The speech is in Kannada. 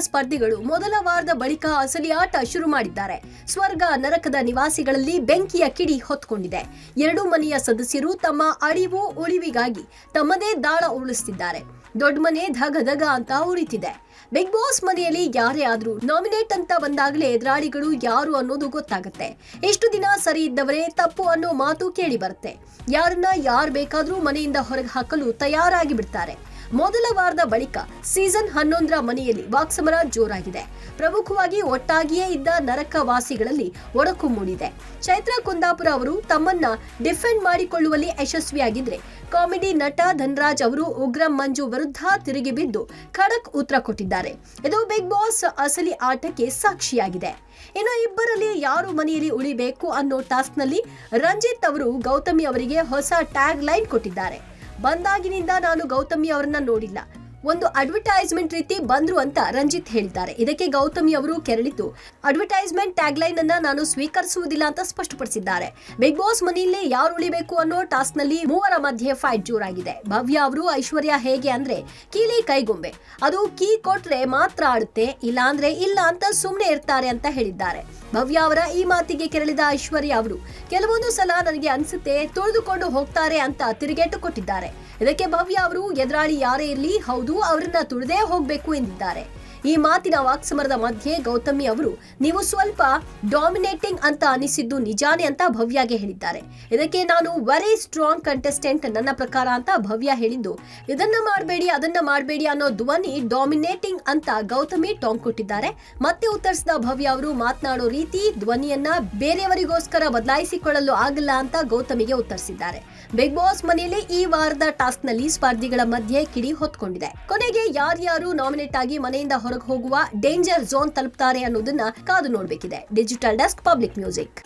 ಸ್ಪರ್ಧಿಗಳು ಮೊದಲ ವಾರದ ಬಳಿಕ ಅಸಲಿ ಆಟ ಶುರು ಮಾಡಿದ್ದಾರೆ. ಸ್ವರ್ಗ ನರಕದ ನಿವಾಸಿಗಳಲ್ಲಿ ಬೆಂಕಿಯ ಕಿಡಿ ಹೊತ್ಕೊಂಡಿದೆ. ಎರಡು ಮನೆಯ ಸದಸ್ಯರು ತಮ್ಮ ಅಳಿವು ಉಳಿವಿಗಾಗಿ ತಮ್ಮದೇ ದಾಳ ಉರುಳಿಸುತ್ತಿದ್ದಾರೆ. ದೊಡ್ಡ ಮನೆ ಧಗ ಧಗ ಅಂತ ಉರಿತಿದೆ. ಬಿಗ್ ಬಾಸ್ ಮನೆಯಲ್ಲಿ ಯಾರೇ ಆದ್ರೂ ನಾಮಿನೇಟ್ ಅಂತ ಬಂದಾಗಲೇ ಎದುರಾಳಿಗಳು ಯಾರು ಅನ್ನೋದು ಗೊತ್ತಾಗುತ್ತೆ. ಎಷ್ಟು ದಿನ ಸರಿ ಇದ್ದವರೇ ತಪ್ಪು ಅನ್ನೋ ಮಾತು ಕೇಳಿ ಬರುತ್ತೆ. ಯಾರನ್ನ ಯಾರು ಬೇಕಾದ್ರೂ ಮನೆಯಿಂದ ಹೊರಗೆ ಹಾಕಲು ತಯಾರಾಗಿ ಬಿಡ್ತಾರೆ. ಮೊದಲ ವಾರದ ಬಳಿಕ ಸೀಸನ್ ಹನ್ನೊಂದರ ಮನೆಯಲ್ಲಿ ವಾಕ್ಸಮರ ಜೋರಾಗಿದೆ. ಪ್ರಮುಖವಾಗಿ ಒಟ್ಟಾಗಿಯೇ ಇದ್ದ ನರಕ ವಾಸಿಗಳಲ್ಲಿ ಒಡಕು ಮೂಡಿದೆ. ಚೈತ್ರ ಕುಂದಾಪುರ ಅವರು ತಮ್ಮನ್ನ ಡಿಫೆಂಡ್ ಮಾಡಿಕೊಳ್ಳುವಲ್ಲಿ ಯಶಸ್ವಿಯಾಗಿದ್ರೆ, ಕಾಮಿಡಿ ನಟ ಧನ್ರಾಜ್ ಅವರು ಉಗ್ರಂ ಮಂಜು ವಿರುದ್ಧ ತಿರುಗಿ ಬಿದ್ದು ಖಡಕ್ ಉತ್ತರ ಕೊಟ್ಟಿದ್ದಾರೆ. ಇದು ಬಿಗ್ ಬಾಸ್ ಅಸಲಿ ಆಟಕ್ಕೆ ಸಾಕ್ಷಿಯಾಗಿದೆ. ಇನ್ನು ಇಬ್ಬರಲ್ಲಿ ಯಾರು ಮನೆಯಲ್ಲಿ ಉಳಿಬೇಕು ಅನ್ನೋ ಟಾಸ್ಕ್ನಲ್ಲಿ ರಂಜಿತ್ ಅವರು ಗೌತಮಿ ಅವರಿಗೆ ಹೊಸ ಟ್ಯಾಗ್ ಲೈನ್ ಕೊಟ್ಟಿದ್ದಾರೆ. ಬಂದಾಗಿನಿಂದ ನಾನು ಗೌತಮಿ ಅವರನ್ನ ನೋಡಿಲ್ಲ. ಒಂದು ಅಡ್ವರ್ಟೈಸ್ಮೆಂಟ್ ರೀತಿ ಬಂದ್ರು ಅಂತ ರಂಜಿತ್ ಹೇಳ್ತಾರೆ. ಇದಕ್ಕೆ ಗೌತಮಿ ಅವರು ಕೆರಳಿದ್ದು. ಅಡ್ವರ್ಟೈಸ್ಮೆಂಟ್ ಟ್ಯಾಗ್ಲೈನ್ ಅನ್ನ ನಾನು ಸ್ವೀಕರಿಸುವುದಿಲ್ಲ ಅಂತ ಸ್ಪಷ್ಟಪಡಿಸಿದ್ದಾರೆ. ಬಿಗ್ ಬಾಸ್ ಮನೆಯಲ್ಲಿ ಯಾರು ಉಳಿಬೇಕು ಅನ್ನೋ ಟಾಸ್ಕ್ನಲ್ಲಿ ಮೂವರ ಮಧ್ಯೆ ಫೈಟ್ ಜೋರಾಗಿದೆ. ಭವ್ಯ ಅವರು ಐಶ್ವರ್ಯ ಹೇಗೆ ಅಂದ್ರೆ, ಕೀಲಿ ಕೈಗೊಂಬೆ. ಅದು ಕೀ ಕೊಟ್ರೆ ಮಾತ್ರ ಆಡುತ್ತೆ ಇಲ್ಲ ಅಂದ್ರೆ ಇಲ್ಲ ಅಂತ ಸುಮ್ಮನೆ ಇರ್ತಾರೆ ಅಂತ ಹೇಳಿದ್ದಾರೆ. ಭವ್ಯ ಅವರ ಈ ಮಾತಿಗೆ ಕೆರಳಿದ ಐಶ್ವರ್ಯ ಅವರು, ಕೆಲವೊಂದು ಸಲ ನನಗೆ ಅನ್ಸುತ್ತೆ, ತುಳಿದುಕೊಂಡು ಹೋಗ್ತಾರೆ ಅಂತ ತಿರುಗೇಟು ಕೊಟ್ಟಿದ್ದಾರೆ. ಇದಕ್ಕೆ ಭವ್ಯ ಅವರು ಎದುರಾಳಿ ಯಾರೇ ಇರಲಿ ಹೌದು ಅವರನ್ನ ತುಳಿದೇ ಹೋಗಬೇಕು ಎಂದಿದ್ದಾರೆ. ಈ ಮಾತಿನ ವಾಕ್ಸಮರದ ಮಧ್ಯೆ ಗೌತಮಿ ಅವರು, ನೀವು ಸ್ವಲ್ಪ ಡಾಮಿನೇಟಿಂಗ್ ಅಂತ ಅನಿಸಿದ್ದು ನಿಜಾನೇ ಅಂತ ಭವ್ಯಗೆ ಹೇಳಿದ್ದಾರೆ. ಇದಕ್ಕೆ ನಾನು ವೆರಿ ಸ್ಟ್ರಾಂಗ್ ಕಂಟೆಸ್ಟೆಂಟ್ ನನ್ನ ಪ್ರಕಾರ ಅಂತ ಭವ್ಯ ಹೇಳಿದ್ದು. ಇದನ್ನ ಮಾಡಬೇಡಿ, ಅದನ್ನ ಮಾಡಬೇಡಿ ಅನ್ನೋ ಧ್ವನಿ ಡಾಮಿನೇಟಿಂಗ್ ಅಂತ ಗೌತಮಿ ಟಾಂಗ್ ಕೊಟ್ಟಿದ್ದಾರೆ ಮತ್ತೆ ಉತ್ತರಿಸಿದ ಭವ್ಯ ಅವರು, ಮಾತನಾಡೋ ರೀತಿ ಧ್ವನಿಯನ್ನ ಬೇರೆಯವರಿಗೋಸ್ಕರ ಬದಲಾಯಿಸಿಕೊಳ್ಳಲು ಆಗಲ್ಲ ಅಂತ ಗೌತಮಿಗೆ ಉತ್ತರಿಸಿದ್ದಾರೆ. ಬಿಗ್ ಬಾಸ್ ಮನೆಯಲ್ಲಿ ಈ ವಾರದ ಟಾಸ್ಕ್ನಲ್ಲಿ ಸ್ಪರ್ಧಿಗಳ ಮಧ್ಯೆ ಕಿಡಿ ಹೊತ್ಕೊಂಡಿದೆ. ಕೊನೆಗೆ ಯಾರ್ಯಾರು ನಾಮಿನೇಟ್ ಆಗಿ ಮನೆಯಿಂದ ಹೊರಗೆ ಹೋಗುವ ಡೇಂಜರ್ ಝೋನ್ ತಲುಪ್ತಾರೆ ಅನ್ನೋದನ್ನ ಕಾದು ನೋಡಬೇಕಿದೆ. Digital desk public music.